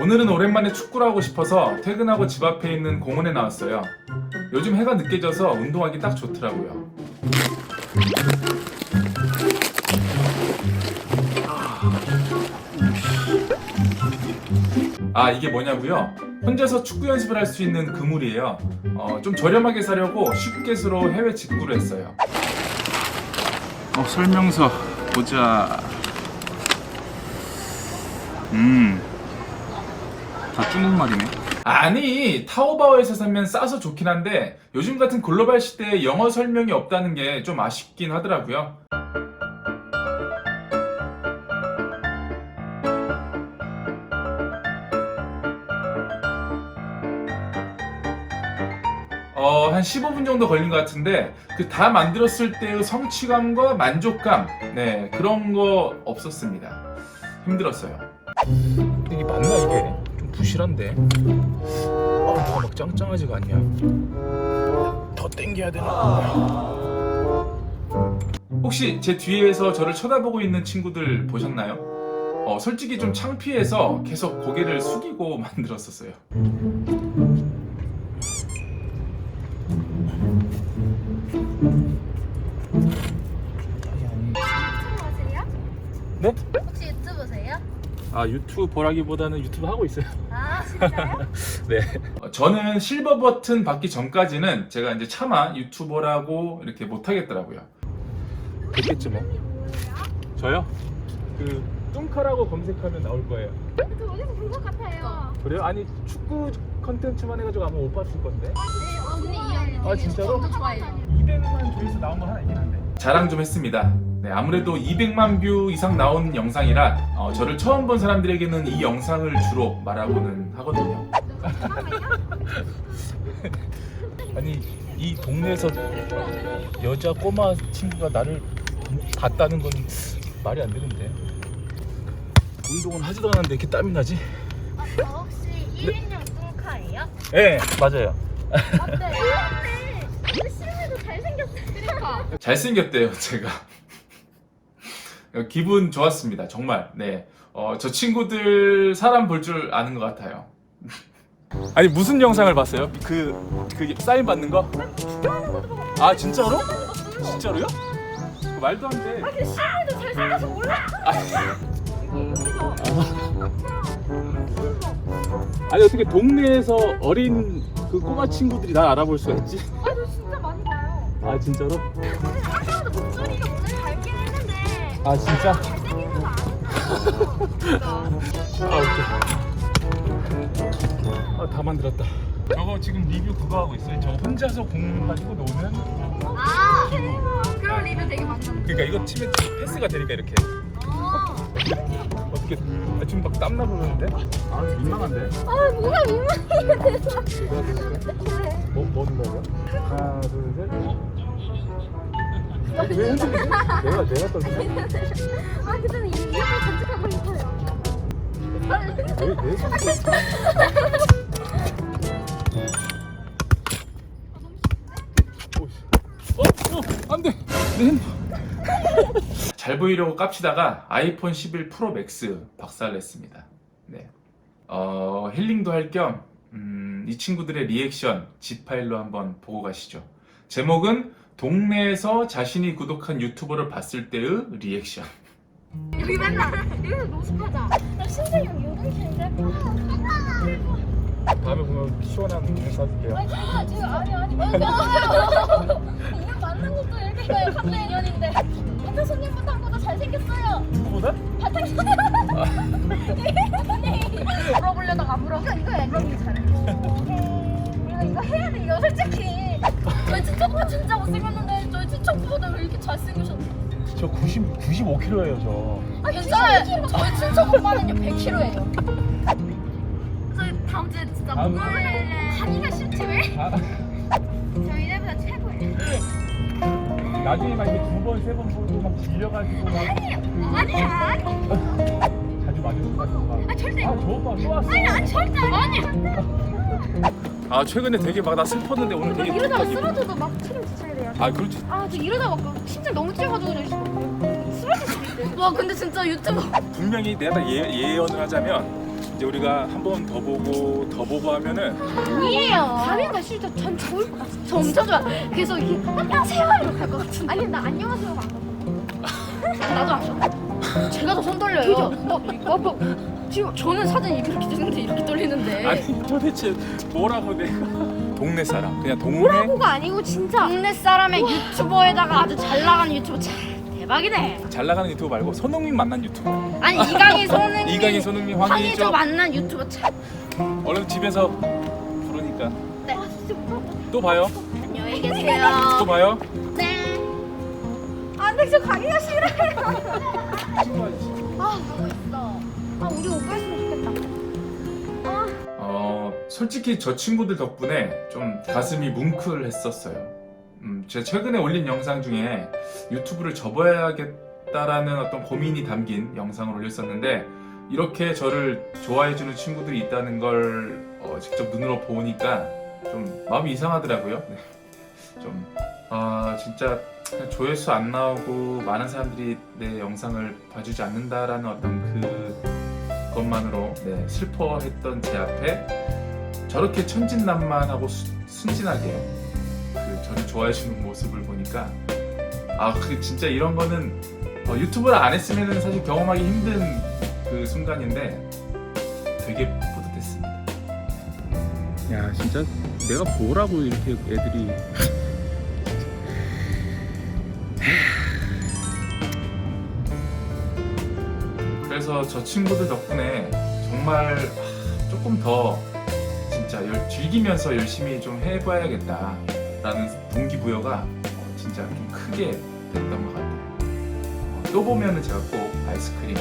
오늘은 오랜만에 축구를 하고 싶어서 퇴근하고 집 앞에 있는 공원에 나왔어요. 요즘 해가 늦게 져서 운동하기 딱 좋더라고요. 아 이게 뭐냐고요? 혼자서 축구 연습을 할 수 있는 그물이에요. 어, 좀 저렴하게 사려고 쉽게수로 해외 직구를 했어요. 어, 설명서 보자. 음. 다 중국말이네. 아니 타오바오에서 사면 싸서 좋긴 한데 요즘 같은 글로벌 시대에 영어 설명이 없다는 게 좀 아쉽긴 하더라고요. 어, 한 15분 정도 걸린 것 같은데 그 다 만들었을 때의 성취감과 만족감 네 그런 거 없었습니다. 힘들었어요. 이게 맞나 이게? 좀 부실한데. 아, 뭐가 막 짱짱하지가 않냐. 더 땡겨야 되나? 혹시 제 뒤에서 저를 쳐다보고 있는 친구들 보셨나요? 어, 솔직히 좀 창피해서 계속 고개를 숙이고 만들었었어요. 네? 혹시 유튜브세요? 아 유튜브 보라기보다는 유튜브 하고 있어요. 아 진짜요? 네. 어, 저는 실버 버튼 받기 전까지는 제가 이제 차마 유튜버라고 이렇게 못 하겠더라고요. 됐겠지 뭐. 저요? 그 뚱카라고 검색하면 나올 거예요. 저 어디서 본 것 같아요. 그래요? 아니 축구 컨텐츠만 해가지고 아마 못 봤을 건데. 네, 언니 이형. 아, 진짜로? 저 좋아해요. 200만 조회수 나온 거 하나 있긴 한데. 자랑 좀 했습니다. 네, 아무래도 200만 뷰 이상 나온 영상이라 어, 저를 처음 본 사람들에게는 이 영상을 주로 말하고는 하거든요. 아니 이 동네에서 여자 꼬마 친구가 나를 봤다는 건 말이 안 되는데. 운동은 하지도 않았는데 이렇게 땀이 나지? 어, 혹시 1인용 뚱카예요? 네, 맞아요. 근데 실물도 잘생겼어요. 그러니까. 잘생겼대요, 제가. 기분 좋았습니다, 정말. 네. 어, 저 친구들 사람 볼 줄 아는 것 같아요. 아니, 무슨 영상을 봤어요? 그, 그 사인 받는 거? 아, 진짜로? 진짜로요? 그 말도 안 돼. 근데 실물도 잘생겨서 몰라. 아니, 어떻게 동네에서 어린 그 꼬마 친구들이 날 알아볼 수가 있지? 아, 저 진짜 많이 봐요. 아, 진짜로? 아, 진짜? 아, 오케이. 아, 다 만들었다. 저거 지금 리뷰 그거 하고 있어요. 저 혼자서 공 가지고 노는. 아, 그런 리뷰 되게 많던데. 그러니까 이거 치면 패스가 되니까 이렇게. 어. 어떻게? 아, 지금 막 땀나 보이는데? 아, 민망한데? 아, 뭐가 민망해. 대박. 뭐, 뭐 넣는 거야? 하나, 둘, 셋. 왜 흔들리지? 내가, 내가 떨리네? 아, 그때는 이 이렇게 간직하고 핸드폰. 잘 보이려고 깝치다가 아이폰 11 프로 맥스 박살냈습니다. 네. 어, 힐링도 할 겸, 음, 이 친구들의 리액션 지 파일로 한번 보고 가시죠. 제목은 동네에서 자신이 구독한 유튜버를 봤을 때의 리액션. 여기 맨날 여기서 노숙하자. 나 신세경 요동치는데. 다음에 보면 시원한 물 사줄게요. 아니, 제가 지금 아니 아니 맞아요. 인연 만난 것도 이렇게 가요. 같은 인연인데. 바타 손님보다 한보다 잘생겼어요. 누구보다? 바타 손님. 물어보려다가 안 물어. 이거 이거 앵글이 잘해. 이거 이거 해야 돼. 이거 솔직히. 저희 친척보다 진짜 못생겼는데 저희 친척보다 왜 이렇게 잘생기셨어? 저 90, 95kg예요, 저. 아 괜찮아요. 저희 친척 오빠는요 100kg예요. 저희 다음 주에 진짜 다음 물 가기가 싫지 왜? 아, 저희 이래보다 최고예요. 나중에 막 이게 두 번, 세 번 보고 막 질려가지고 막 아니에요. 아니야. 아니. 자주 맞을 것 같은 거. 아, 저 절대. 아, 저 오빠 또 왔어. 아니 아니 절대 아니. 아, 최근에 되게 막 나 슬펐는데 오늘 되게 이러다가 기분- 쓰러져도 막 책임 지쳐야 돼요. 아, 그렇지. 아 저 이러다가 막 심장 너무 뛰어가지고 쓰러질 수도 있대. 와 근데 진짜 유튜브 분명히 내가 예, 예언을 하자면 이제 우리가 한 번 더 보고 더 보고 하면은 아니에요. 가면가 진짜 전 좋을 것 같아. 저 엄청 좋아. 그래서 이렇게 안녕하세요 이렇게 할 것 같은데. 아니 나 안녕하세요가 안 가. 나도 안 써. 제가 더 손 떨려요. 어, 어, 뭐, 지금 저는 사진 이렇게 찍는데 이렇게 떨리는데. 아니 도대체 뭐라고 내가 동네 사람 그냥 동네 뭐가 아니고 진짜 동네 사람의 유튜버에다가 아주 잘 나가는 유튜버 참 대박이네. 잘 나가는 유튜브 말고 손흥민 만난 유튜브 아니 이강인 손흥민 이강인 손흥민 황희조 황희조 만난 유튜버 참. 얼른 집에서 부르니까 네. 아. 또 봐요 안녕히 또 계세요. 봐요 네. 안돼 저 가기가 싫어 솔직히 저 친구들 덕분에 좀 가슴이 뭉클했었어요 음, 제가 최근에 올린 영상 중에 유튜브를 접어야겠다라는 어떤 고민이 담긴 영상을 올렸었는데 이렇게 저를 좋아해주는 친구들이 있다는 걸 어, 직접 눈으로 보니까 좀 마음이 이상하더라고요. 네. 좀, 아, 진짜 조회수 안 나오고 많은 사람들이 내 영상을 봐주지 않는다라는 어떤 그 것만으로 네, 슬퍼했던 제 앞에 저렇게 천진난만하고 수- 순진하게 그 저를 좋아해 주는 모습을 보니까 아, 그 진짜 이런 거는 어, 유튜브를 안 했으면 사실 경험하기 힘든 그 순간인데 되게 뿌듯했습니다. 야 진짜 내가 뭐라고 이렇게 애들이 그래서 저 친구들 덕분에 정말 아, 조금 더 진짜 열- 즐기면서 열심히 좀 해봐야겠다라는 동기부여가 어, 진짜 좀 크게 됐던 것 같아요. 어, 또 보면은 제가 꼭 아이스크림